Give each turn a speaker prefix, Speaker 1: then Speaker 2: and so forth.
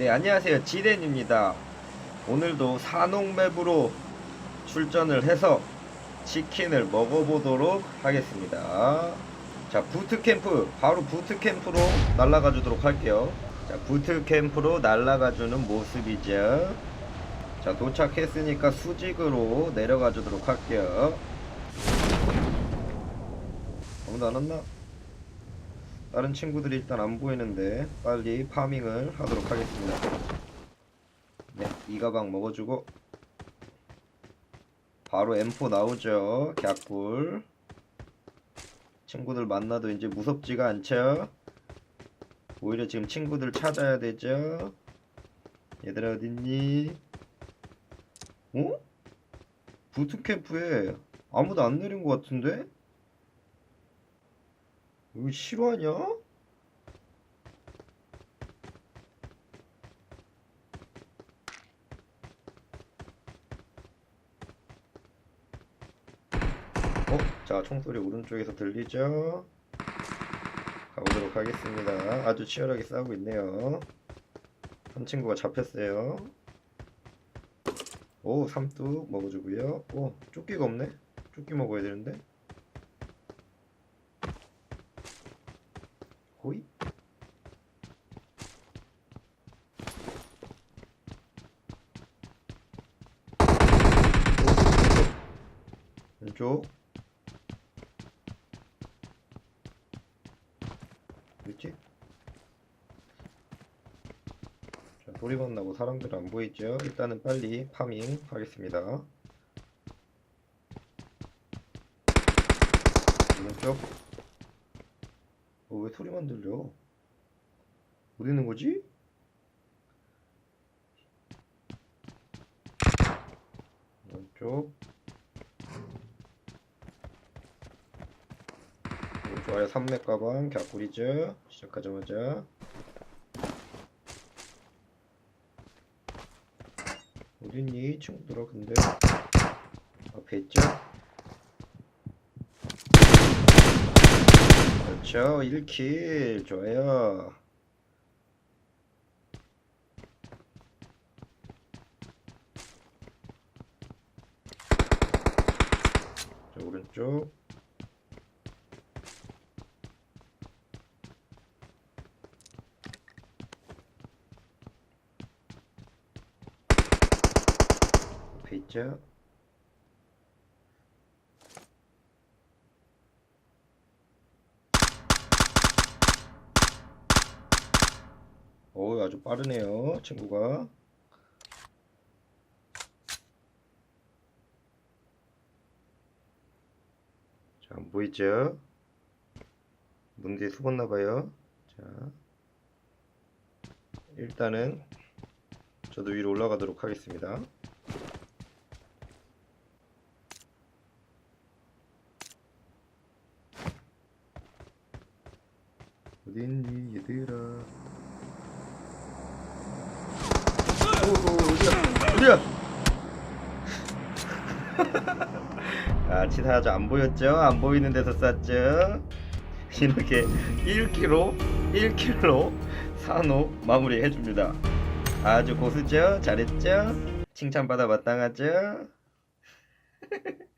Speaker 1: 네 안녕하세요. 지덴입니다. 오늘도 산옥맵으로 출전을 해서 치킨을 먹어보도록 하겠습니다. 자 부트캠프 바로 부트캠프로 날아가 주도록 할게요. 자 부트캠프로 날아가 주는 모습이죠. 자 도착했으니까 수직으로 내려가 주도록 할게요. 아무도 안 왔나? 다른 친구들이 일단 안 보이는데 빨리 파밍을 하도록 하겠습니다. 네, 이 가방 먹어주고 바로 M4 나오죠. 갸꿀 친구들 만나도 이제 무섭지가 않죠. 오히려 지금 친구들 찾아야 되죠. 얘들아 어딨니? 어? 부트캠프에 아무도 안 내린 것 같은데? 이거 실화냐? 어? 자 총소리 오른쪽에서 들리죠? 가보도록 하겠습니다 아주 치열하게 싸우고 있네요 한 친구가 잡혔어요 오 삼뚝 먹어주고요 오 조끼가 없네 조끼 먹어야 되는데 호이? 왼쪽 있지? 자, 소리만 나고 사람들 안 보이죠? 일단은 빨리 파밍 하겠습니다. 오른쪽 어, 왜 소리만 들려? 어디 있는 거지? 왼쪽 오, 좋아요 삼맥 가방 갸꿀이죠 시작하자마자 어딨니 친구들아 근데 앞에 있죠? 그렇죠. 1킬. 좋아요. 자 오른쪽. 있죠? 오 아주 빠르네요 친구가. 자 안 보이죠? 문 뒤에 숨었나봐요. 자 일단은 저도 위로 올라가도록 하겠습니다. 어딨니 얘들아 오, 오, 어디야. 어디야. 아 치사하죠 안 보였죠? 안 보이는 데서 쐈죠? 이렇게 1kg 1kg 산호 마무리 해줍니다. 아주 고수죠? 잘했죠? 칭찬받아 마땅하죠